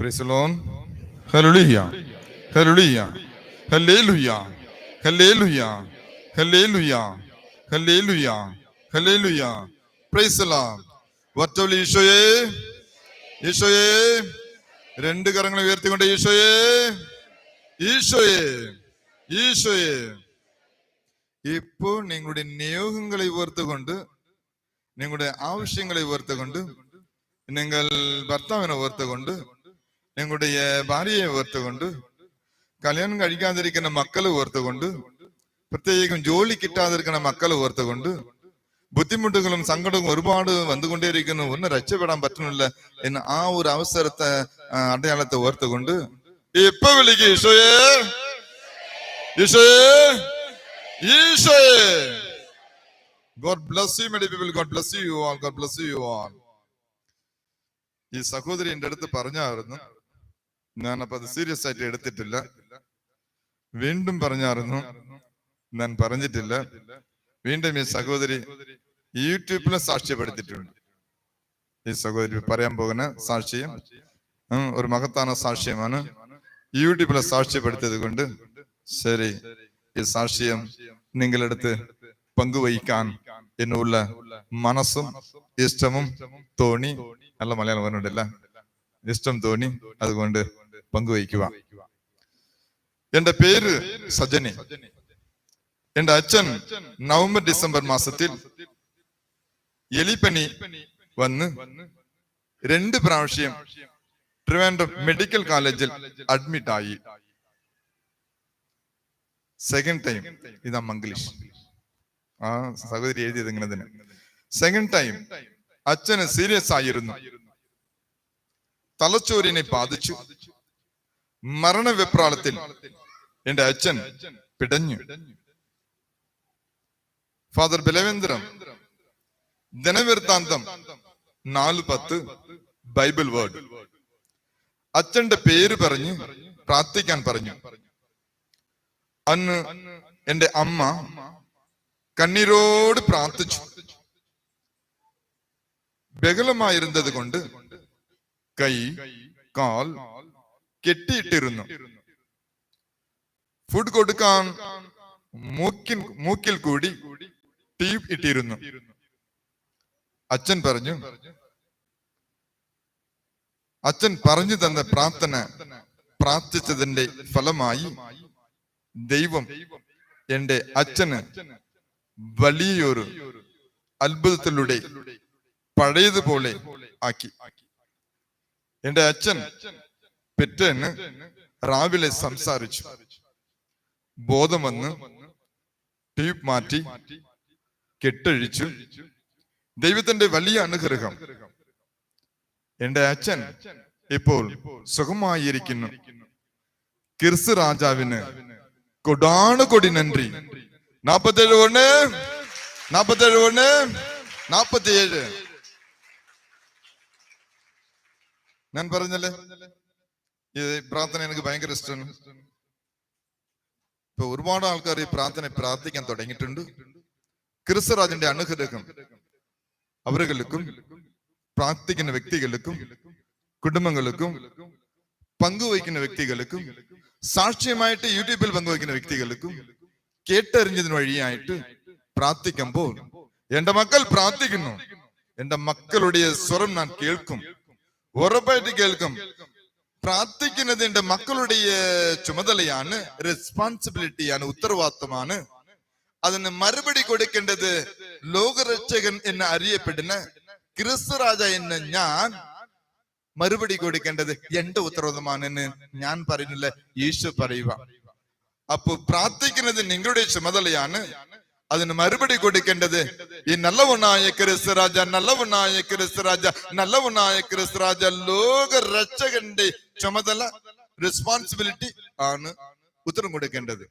பிரைசலோன் hallelujah hallelujah hallelujah hallelujah hallelujah hallelujah hallelujah பிரைசலா ஒற்றவழி ஈஷோயே ஈஷோயே രണ്ട് കരങ്ങളെ ഉയർത്തിക്കൊണ്ട് ഈശോയെ ഈശോയെ ഈശോയെ ഇപ്പോൾ നിങ്ങളുടെ നിയോഗങ്ങളെ ഉയർത്തുകൊണ്ട് നിങ്ങളുടെ ആവശ്യങ്ങളെ ഉയർത്തുകൊണ്ട് നിങ്ങൾ ഭർത്താവിനെ ഉയർത്തുകൊണ്ട് നിങ്ങളുടെ ഭാര്യയെ ഓർത്തുകൊണ്ട് കല്യാണം കഴിക്കാതിരിക്കുന്ന മക്കളെ ഓർത്തുകൊണ്ട് പ്രത്യേകം ജോലി കിട്ടാതിരിക്കുന്ന മക്കളെ ഓർത്തുകൊണ്ട് ബുദ്ധിമുട്ടുകളും സങ്കടവും ഒരുപാട് വന്നുകൊണ്ടേയിരിക്കുന്നു ഒന്ന് രക്ഷപ്പെടാൻ പറ്റുന്നില്ല എന്ന ആ ഒരു അവസരത്തെ അടയാളത്തെ ഓർത്തുകൊണ്ട് ഇപ്പൊ വിളിക്കും ഈശോയെ ഈശോയെ ഈശോയെ ഗോഡ് ബ്ലസ് യു മെഡി people God bless you all God bless you all ഈ സഹോദരി എൻ്റെ അടുത്ത് പറഞ്ഞായിരുന്നു ഞാനപ്പോൾ അത് സീരിയസ് ആയിട്ട് എടുത്തിട്ടില്ല വീണ്ടും പറഞ്ഞായിരുന്നു ഞാൻ പറഞ്ഞിട്ടില്ല വീണ്ടും ഈ സഹോദരി യൂട്യൂബിലെ സാക്ഷ്യപ്പെടുത്തിയിട്ടുണ്ട് ഈ സഹോദരി പറയാൻ പോകുന്ന സാക്ഷ്യം ഒരു മഹത്താന സാക്ഷ്യമാണ് യൂട്യൂബിലെ സാക്ഷ്യപ്പെടുത്തിയത് കൊണ്ട് ശരി ഈ സാക്ഷ്യം നിങ്ങളെടുത്ത് പങ്കുവഹിക്കാൻ എന്നുള്ള മനസ്സും ഇഷ്ടമും തോണി നല്ല മലയാളം പറഞ്ഞിട്ടില്ല ഇഷ്ടം തോന്നി അതുകൊണ്ട് പങ്കുവയ്ക്കുക എന്റെ പേര് സജനി എന്റെ അച്ഛൻ നവംബർ ഡിസംബർ മാസത്തിൽ എലിപ്പനി വന്ന് രണ്ട് പ്രാവശ്യം ട്രിവാൻഡ്രം മെഡിക്കൽ കോളേജിൽ അഡ്മിറ്റ് ആയി സെക്കൻഡ് ടൈം ഇതാ മംഗ്ലീഷ് ആ സഹോദരി എഴുതിയത് ഇങ്ങനെ തന്നെ സെക്കൻഡ് ടൈം അച്ഛന് സീരിയസ് ആയിരുന്നു തലച്ചോറിനെ ബാധിച്ചു മരണവിപ്രാളത്തിൽ എന്റെ അച്ഛൻ പിടഞ്ഞു ഫാദർ ബലവേന്ദ്രം ദിനവൃത്താന്തം നാല് പത്ത് ബൈബിൾ വേർഡ് അച്ഛന്റെ പേര് പറഞ്ഞ് പ്രാർത്ഥിക്കാൻ പറഞ്ഞു അന്ന് എന്റെ അമ്മ കണ്ണീരോട് പ്രാർത്ഥിച്ചു ബഹളമായിരുന്നത് കൊണ്ട് കൈ കാൽ കെട്ടിയിട്ടിരുന്നു ഫുഡ് കൊടുക്കാൻ മൂക്കിൽ മൂക്കിൽ കൂടി ടീപ്പ് ഇട്ടിരുന്നു അച്ഛൻ പറഞ്ഞു അച്ഛൻ പറഞ്ഞു തന്ന പ്രാർത്ഥന പ്രാർത്ഥിച്ചതിന്റെ ഫലമായി ദൈവം എന്റെ അച്ഛന് വലിയൊരു അത്ഭുതത്തിലൂടെ പഴയതുപോലെ ആക്കി എന്റെ അച്ഛൻ പെറ്റേന് രാവിലെ സംസാരിച്ചു ബോധം വന്ന് ട്യൂബ് മാറ്റി കെട്ടഴിച്ചു ദൈവത്തിന്റെ വലിയ അനുഗ്രഹം എന്റെ അച്ഛൻ ഇപ്പോൾ സുഖമായിരിക്കുന്നു കിർസ് രാജാവിന് കൊടാണ് കൊടി നന്ദി നാപ്പത്തേഴ് ഒന്ന് നാപ്പത്തേഴ് ഒന്ന് നാപ്പത്തിയേഴ് ഞാൻ പറഞ്ഞല്ലേ ഈ പ്രാർത്ഥന എനിക്ക് ഭയങ്കര ഇഷ്ടമാണ് ഇപ്പൊ ഒരുപാട് ആൾക്കാർ ഈ പ്രാർത്ഥന പ്രാർത്ഥിക്കാൻ തുടങ്ങിയിട്ടുണ്ട് ക്രിസ്തുരാജിന്റെ അനുഗ്രഹം അവരുകൾക്കും പ്രാർത്ഥിക്കുന്ന വ്യക്തികൾക്കും കുടുംബങ്ങൾക്കും പങ്കുവയ്ക്കുന്ന വ്യക്തികൾക്കും സാക്ഷ്യമായിട്ട് യൂട്യൂബിൽ പങ്കുവയ്ക്കുന്ന വ്യക്തികൾക്കും കേട്ടറിഞ്ഞതിന് വഴിയായിട്ട് പ്രാർത്ഥിക്കുമ്പോൾ എന്റെ മക്കൾ പ്രാർത്ഥിക്കുന്നു എന്റെ മക്കളുടെ സ്വരം ഞാൻ കേൾക്കും ഉറപ്പായിട്ട് കേൾക്കും പ്രാർത്ഥിക്കുന്നത് എന്റെ മക്കളുടെ ചുമതലയാണ് റെസ്പോൺസിബിലിറ്റിയാണ് ഉത്തരവാദിത്തമാണ് അതിന് മറുപടി കൊടുക്കേണ്ടത് ലോകരക്ഷകൻ എന്ന് അറിയപ്പെടുന്ന ക്രിസ്തുരാജ എന്ന ഞാൻ മറുപടി കൊടുക്കേണ്ടത് എന്റെ ഉത്തരവാദിത്തമാണെന്ന് ഞാൻ പറയുന്നില്ല യേശു പറയുക അപ്പൊ പ്രാർത്ഥിക്കുന്നത് നിങ്ങളുടെ ചുമതലയാണ് അതിന് മറുപടി കൊടുക്കേണ്ടത് ഈ നല്ലവനായ ക്രിസ്തുരാജ നല്ലവനായ ക്രിസ്തുരാജ നല്ലവനായ ക്രിസ്തുരാജ ലോക രക്ഷകന്റെ ചുമതല റെസ്പോൺസിബിലിറ്റി ആണ് ഉത്തരം കൊടുക്കേണ്ടത്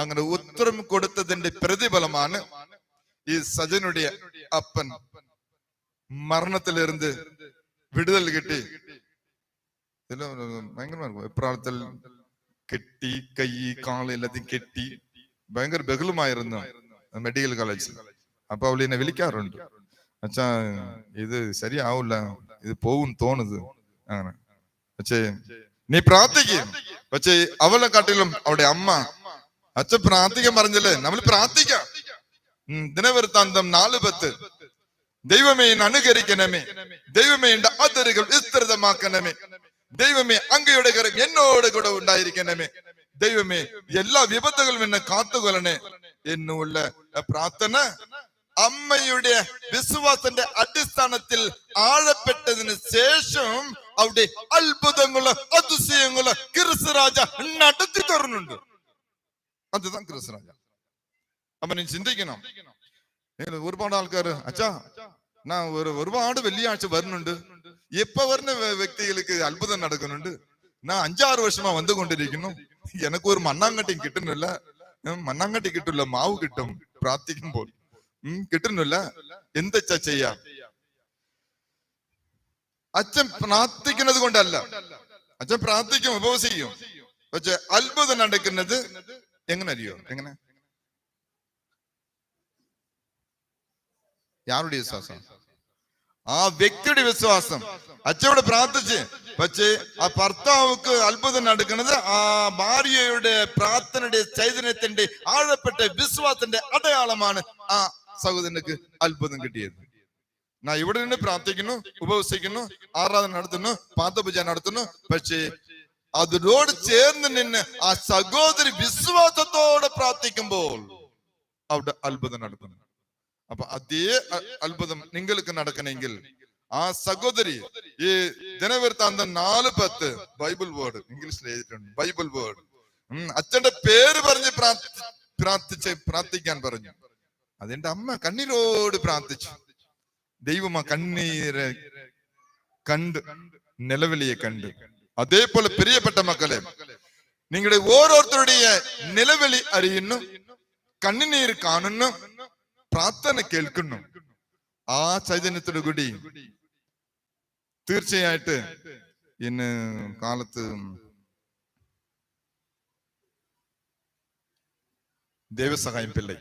അങ്ങനെ ഉത്തരം കൊടുത്തതിന്റെ പ്രതിഫലമാണ് ഈ സജനുடைய അപ്പൻ മരണത്തിലിരുന്ന് വിടുതൽ കിട്ടി ഭയങ്കരമായിരുന്നു എപ്രാളത്തിൽ കെട്ടി കൈ കാളെല്ലാத்தைയും കെട്ടി ഭയങ്കര ബഹുലമായിരുന്നു മെഡിക്കൽ കോളേജിൽ അപ്പൊ അവൾ എന്നെ വിളിക്കാറുണ്ട് അച്ഛാ ഇത് ശരിയാവില്ല ഇത് പോകും തോന്നുന്നത് അങ്ങനെ പക്ഷേ നീ പ്രാർത്ഥിക്കും പക്ഷേ അവളെ കാട്ടിലും അവിടെ അമ്മ അച്ഛൻ പ്രാർത്ഥിക്കാൻ പറഞ്ഞല്ലേ നമ്മൾ പ്രാർത്ഥിക്കാം ദിനവൃത്താന്തം നാല് പത്ത് ദൈവമേ അനുകരിക്കണമേ ദൈവമേ എന്റെ അതിരുകൾ വിസ്തൃതമാക്കണമേ ദൈവമേ അങ്ങയുടെ കരം എന്നോട് കൂടെ ഉണ്ടായിരിക്കണമേ ദൈവമേ എല്ലാ വിപത്തുകളും എന്നെ കാത്തുകൊള്ളണേ എന്നുള്ള പ്രാർത്ഥന അമ്മയുടെ വിശ്വാസത്തിന്റെ അടിസ്ഥാനത്തിൽ ആഴപ്പെട്ടതിന് ശേഷം അവിടെ അത്ഭുതങ്ങള് അതിശയങ്ങള് കിറിസരാജ നടത്തി തുറന്നുണ്ട് അതുതാണ് കിറിസരാജ അപ്പൊ നീ ചിന്തിക്കണം ഒരുപാട് ആൾക്കാർ അച്ഛാ നാ ഒരു ഒരുപാട് വെള്ളിയാഴ്ച വരുന്നുണ്ട് എപ്പ വരുന്ന വ്യക്തികൾക്ക് അത്ഭുതം നടക്കുന്നുണ്ട് നാ അഞ്ചാറ് വർഷമാ വന്നുകൊണ്ടിരിക്കുന്നു എനക്ക് ഒരു മണ്ണാങ്കട്ടിയും കിട്ടുന്നില്ല മണ്ണാങ്കട്ടി കിട്ടില്ല മാവ് കിട്ടും പ്രാർത്ഥിക്കുമ്പോൾ കിട്ടുന്നില്ല എന്താ ചെയ്യാ അച്ഛൻ പ്രാർത്ഥിക്കുന്നത് കൊണ്ടല്ല അച്ഛൻ പ്രാർത്ഥിക്കും ഉപവസിക്കും പക്ഷെ അത്ഭുതം നടക്കുന്നത് എങ്ങനെ അറിയോ എങ്ങനെ യാരുടെ വിശ്വാസം ആ വ്യക്തിയുടെ വിശ്വാസം അച്ഛനോട് പ്രാർത്ഥിച്ച് പക്ഷേ ആ ഭർത്താവുക്ക് അത്ഭുതം നടക്കുന്നത് ആ ഭാര്യയുടെ പ്രാർത്ഥനയുടെ ചൈതന്യത്തിന്റെ ആഴപ്പെട്ട വിശ്വാസത്തിന്റെ അടയാളമാണ് ആ സഹോദരനക്ക് അത്ഭുതം കിട്ടിയത് ഞാൻ ഇവിടെ നിന്ന് പ്രാർത്ഥിക്കുന്നു ഉപവസിക്കുന്നു ആരാധന നടത്തുന്നു പാദപൂജ നടത്തുന്നു പക്ഷേ അതിനോട് ചേർന്ന് നിന്ന് ആ സഹോദരി വിശ്വാസത്തോടെ പ്രാർത്ഥിക്കുമ്പോൾ അവിടെ അത്ഭുതം നടക്കുന്നു അപ്പൊ അതേ അത്ഭുതം നിങ്ങൾക്ക് നടക്കണമെങ്കിൽ ആ സഹോദരി ഈ ദിനവൃത്താന്തം നാല് പത്ത് ബൈബിൾ വേർഡ് ഇംഗ്ലീഷിൽ എഴുതിയിട്ടുണ്ട് ബൈബിൾ വേർഡ് അച്ഛന്റെ പേര് പറഞ്ഞ് പ്രാർത്ഥിച്ച് പ്രാർത്ഥിക്കാൻ പറഞ്ഞു അതെന്റെ അമ്മ കണ്ണീരോട് പ്രാർത്ഥിച്ചു ദൈവം ആ കണ്ണീരെ കണ്ട് നിലവിളിയെ കണ്ട് അതേപോലെ പ്രിയപ്പെട്ട മക്കളെ നിങ്ങളുടെ ഓരോരുത്തരുടെയ നിലവിളി അറിയുന്നു കണ്ണിനീർ കാണുന്നു പ്രാർത്ഥന കേൾക്കുന്നു ആ ചൈതന്യത്തോടു കൂടി തീർച്ചയായിട്ട് காலத்து தேவ சகாயம் பிள்ளை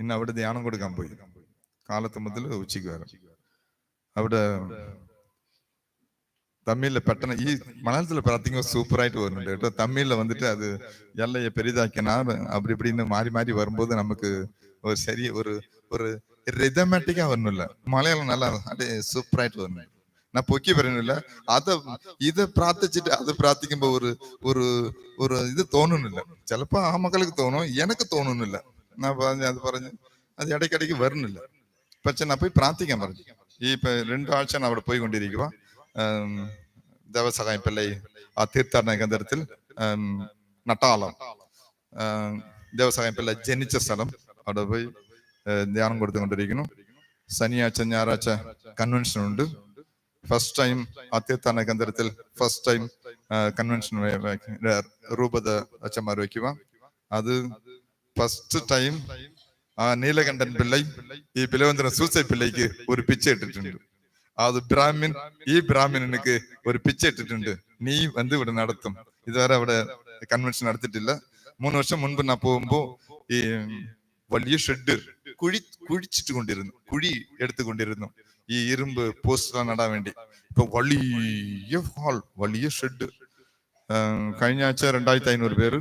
இன்னும் അവിടെ தியானம் கொடுக்காம போய் காலத்து முதல்ல உச்சிக்கு வர அவட தமிழ்ல பட்டணம் ஈ மலையாளத்துல சூப்பர் சூப்பராயிட்டு வரும் தமிழ்ல வந்துட்டு அது எல்லையை பெரிதாக்கினா அப்படி இப்படின்னு மாறி மாறி வரும்போது நமக்கு ஒரு சரி ஒரு ஒரு ரிதமேட்டிக்கா இல்ல மலையாளம் நல்லா அப்படியே சூப்பராயிட்டு வரணும் நான் பொக்கி வரணும்ல அதை இதை பிரார்த்திச்சுட்டு அது பிரார்த்திக்கும்போ ஒரு ஒரு ஒரு இது தோணுன்னு இல்லை சிலப்போ ஆ மக்களுக்கு தோணும் எனக்கு தோணுன்னு இல்லை நான் പറഞ്ഞു അത് പറഞ്ഞു അത് ഇടയ്ക്കിടയ്ക്ക് വരുന്നില്ല പക്ഷെ ഞാൻ പോയി പ്രാർത്ഥിക്കാൻ പറഞ്ഞു ഈ രണ്ടാഴ്ച ഞാൻ അവിടെ പോയിക്കൊണ്ടിരിക്കുക ദേവസഹായം പിള്ളൈ ആ തീർത്ഥാടന കേന്ദ്രത്തിൽ നട്ടാളം ദേവസഹായം പിള്ള ജനിച്ച സ്ഥലം അവിടെ പോയി ധ്യാനം കൊടുത്തുകൊണ്ടിരിക്കുന്നു ശനിയാഴ്ച ഞായറാഴ്ച കൺവെൻഷൻ ഉണ്ട് ഫസ്റ്റ് ടൈം അത്യത്താന കേന്ദ്രത്തിൽ ഫസ്റ്റ് ടൈം കൺവെൻഷൻ രൂപത അച്ഛന്മാർ വയ്ക്കുക അത് ഫസ്റ്റ് ടൈം ആ നീലകണ്ഠൻ പിള്ളൈ ഈ പിലവന്തരം സൂസൈ പിള്ളൈക്ക് ഒരു பிச்சை ഇട്ടിട്ടുണ്ട് അത് ബ്രാഹ്മിൻ ഈ ബ്രാഹ്മിനനുക്ക് ഒരു பிச்சை ഇട്ടിട്ടുണ്ട് നീ എന്ത് ഇവിടെ നടത്തും ഇതുവരെ അവിടെ കൺവെൻഷൻ നടത്തിട്ടില്ല മൂന്ന് വർഷം മുൻപ് ഞാൻ പോകുമ്പോ ഈ വലിയ ഷെഡ് കുഴി കുഴിച്ചിട്ട് കൊണ്ടിരുന്നു കുഴി എടുത്തു കൊണ്ടിരുന്നു ഈ ഇരുമ്പ് പോസ്റ്റ് നടാൻ വേണ്ടി ഇപ്പൊ വലിയ ഹാൾ വലിയ ഷെഡ് കഴിഞ്ഞ ആഴ്ച രണ്ടായിരത്തി അഞ്ഞൂറ് പേര്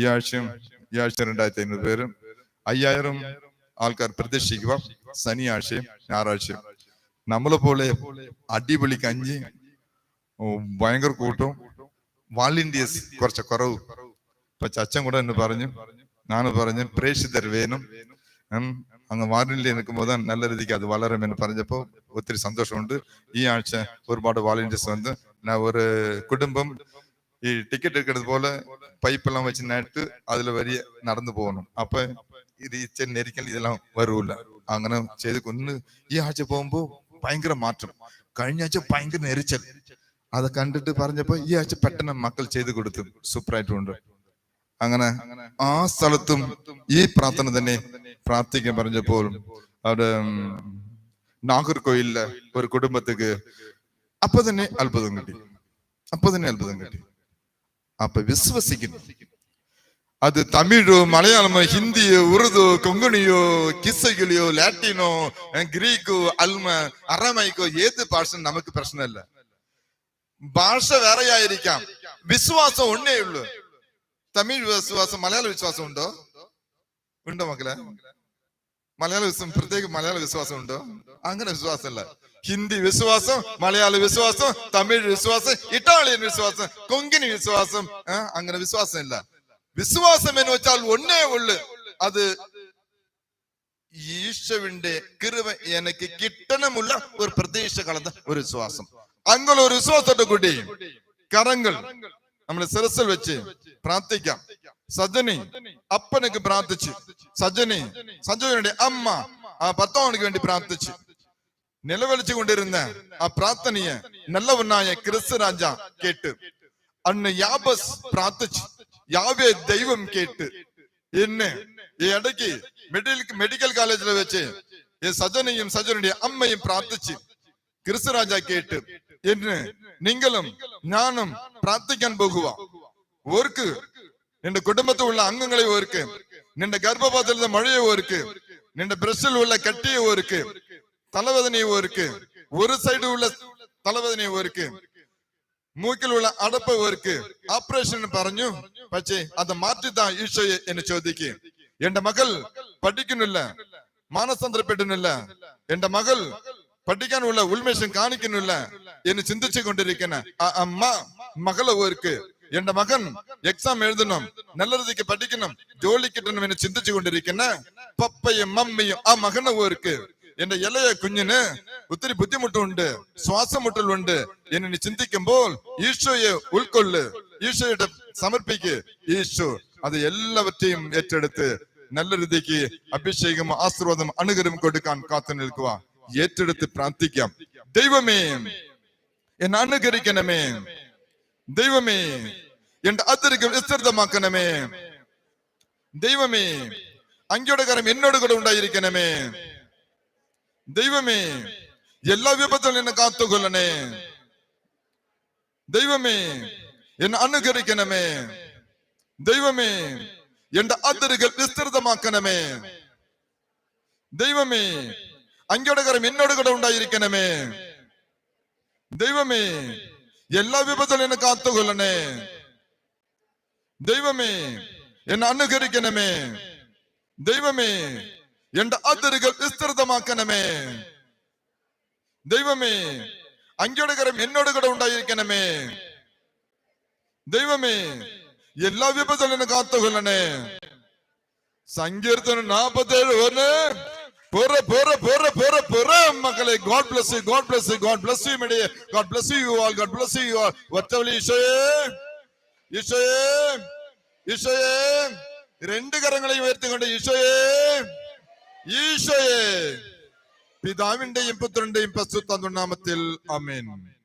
ഈ ആഴ്ചയും ഈ ആഴ്ച രണ്ടായിരത്തി അഞ്ഞൂറ് പേര് അയ്യായിരം ആൾക്കാർ പ്രതീക്ഷിക്കുക ശനിയാഴ്ചയും ഞായറാഴ്ചയും നമ്മളെ പോലെ അടിപൊളി കഞ്ഞി ഭയങ്കര കൂട്ടവും വാളിന്റിയസ് കുറച്ച് കുറവ് ഇപ്പൊ ചച്ചൻ കൂടെ എന്നെ പറഞ്ഞു ഞാൻ പറഞ്ഞു പ്രേക്ഷിതർ വേനും அங்க வானிலை இருக்கும்போது தான் நல்ல ரீதிக்கு அது வளரும் என்று பறஞ்சப்போ ஒத்திரி சந்தோஷம் உண்டு ஈ ஆட்ச ஒருபாடு வாலண்டியர்ஸ் வந்து நான் ஒரு குடும்பம் டிக்கெட் எடுக்கிறது போல பைப் எல்லாம் வச்சு நட்டு அதுல வரிய நடந்து போகணும் அப்ப இது இச்சை நெரிக்கல் இதெல்லாம் வருவில்ல அங்கன செய்து கொண்டு ஈ ஆட்சி போகும்போது பயங்கர மாற்றம் கழிஞ்சாச்சும் பயங்கர நெரிச்சல் அதை கண்டுட்டு பறஞ்சப்போ ஈ ஆட்சி பட்டன மக்கள் செய்து கொடுத்து சூப்பராயிட்டு உண்டு அங்கன ஆ ஸ்தலத்தும் ஈ பிரார்த்தனை தானே பிரார்த்திக்க மறைஞ்சப்போ அவரு நாகர்கோயில்ல ஒரு குடும்பத்துக்கு அப்பதானே அற்புதம் கட்டி அப்பதானே அற்புதம் கட்டி அப்ப விசுவசிக்கணும் அது தமிழோ மலையாளமோ ஹிந்தியோ உருது கொங்குனியோ கிசகிளியோ லாட்டினோ கிரீக்கோ அல்ம அரமைக்கோ ஏது பாஷன் நமக்கு பிரச்சனை இல்ல பாஷ வேறையாயிருக்காம் விசுவாசம் ஒன்னே உள்ளு தமிழ் விசுவாசம் மலையாள விசுவாசம் உண்டோ ഉണ്ടോ മക്കളെ മലയാള വിശ്വാസം പ്രത്യേക മലയാള വിശ്വാസം ഉണ്ടോ അങ്ങനെ വിശ്വാസമല്ല ഹിന്ദി വിശ്വാസം മലയാള വിശ്വാസം തമിഴ് വിശ്വാസം ഇറ്റാലിയൻ വിശ്വാസം കൊങ്കിനി വിശ്വാസം അങ്ങനെ വിശ്വാസമില്ല വിശ്വാസം എന്ന് വെച്ചാൽ ഒന്നേ ഉള്ളു അത് ഈശോവിന്റെ കൃപ എനിക്ക് കിട്ടണമുള്ള ഒരു പ്രതീക്ഷ കളഞ്ഞ ഒരു വിശ്വാസം അങ്ങനെ ഒരു വിശ്വാസത്തോടെ കൂടി കരങ്ങൾ நம்மளை சிரசல் வச்சு பிரார்த்திக்க சஜனி அப்பனுக்கு பிரார்த்திச்சு சஜனி சஞ்சனுடைய அம்மா பத்தவனுக்கு வேண்டி பிரார்த்திச்சு நிலவழிச்சு கொண்டிருந்த பிரார்த்தனைய நல்ல உன்னாய கிறிஸ்து ராஜா கேட்டு அண்ணு யாபஸ் பிரார்த்திச்சு யாவே தெய்வம் கேட்டு என்ன என் இடைக்கு மெடிக்கல் மெடிக்கல் காலேஜ்ல வச்சு என் சஜனையும் சஜனுடைய அம்மையும் பிரார்த்திச்சு கிறிஸ்து ராஜா கேட்டு என்று நீங்களும் நானும் பிரார்த்திக்கன் போகுவா ஒர்க்கு நின்ற குடும்பத்தில் உள்ள அங்கங்களை ஒர்க்கு நின்ற கர்ப்பபாத்தில் இருந்த மழையை ஒர்க்கு நின்ற பிரஷில் உள்ள கட்டியை ஒர்க்கு தலைவதனை ஒர்க்கு ஒரு சைடு உள்ள தலைவதனை ஒர்க்கு மூக்கில் உள்ள அடப்ப ஒர்க்கு ஆபரேஷன் பறஞ்சு பச்சை அதை தான் ஈஸ்வரிய என்று சோதிக்கு என் மகள் படிக்கணும் இல்ல மானசந்திர பெட்டுன்னு இல்ல என் மகள் படிக்கான உள்ள உள்மேஷன் காணிக்கணும் இல்ல என்ன சிந்திச்சு கொண்டிருக்கேன் அம்மா மகள என் மகன் எக்ஸாம் எழுதணும் நல்லதுக்கு படிக்கணும் ஜோலி கிட்டணும் என்று சிந்திச்சு கொண்டிருக்கேன் பப்பையும் மம்மையும் ஆ மகன இருக்கு என் இலைய குஞ்சுன்னு உத்திரி புத்திமுட்டு உண்டு சுவாச முட்டல் உண்டு என்ன நீ சிந்திக்கும் போல் ஈஷோய உள்கொள்ளு ஈஷோய சமர்ப்பிக்கு ஈஷோ அது எல்லாவற்றையும் ஏற்றெடுத்து நல்ல ரீதிக்கு அபிஷேகம் ஆசீர்வாதம் அனுகிரம் கொடுக்கான் காத்து நிற்குவா ஏற்றெடுத்து பிரார்த்திக்க தெய்வமே എന്നെ അനുകരിക്കണമേ ദൈവമേ എന്റെ അന്തരിക്കം വിസ്തൃതമാക്കണമേ ദൈവമേ അങ്ങയുടെ കരം എന്നോട് കൂടെ ഉണ്ടായിരിക്കണമേ ദൈവമേ എല്ലാ വിപത്തും എന്നെ കാത്തുകൊള്ളണേ ദൈവമേ എന്നെ അനുകരിക്കണമേ ദൈവമേ എന്റെ അതിരുകൾ വിസ്തൃതമാക്കണമേ ദൈവമേ അങ്ങയുടെ കരം എന്നോട് കൂടെ ഉണ്ടായിരിക്കണമേ ദൈവമേ എല്ലാ വിപത്തിൽ എന്നെ കാത്തുകൊള്ളണേ ദൈവമേ എന്നെ അനുകരിക്കണമേ ദൈവമേ എന്റെ അതിരുകൾ വിസ്തൃതമാക്കണമേ ദൈവമേ അങ്ങയുടെ കരം എന്നോട് കൂടെ ഉണ്ടായിരിക്കണമേ ദൈവമേ എല്ലാ വിപത്തിൽ എന്നെ കാത്തുകൊള്ളണേ സങ്കീർത്തനം നാപ്പത്തേഴ് ഒന്ന് பெற பெற பெற பெற பெற மக்களை God bless God bless God bless you மேடைய God bless you all God bless you all வத்தவழி இசையே இசையே இசையே ரெண்டு கரங்களையும் உயர்த்தி கொண்டு இசையே ഈശോയെ പിതാവിന്റെയും പുത്രന്റെയും പശുത്ത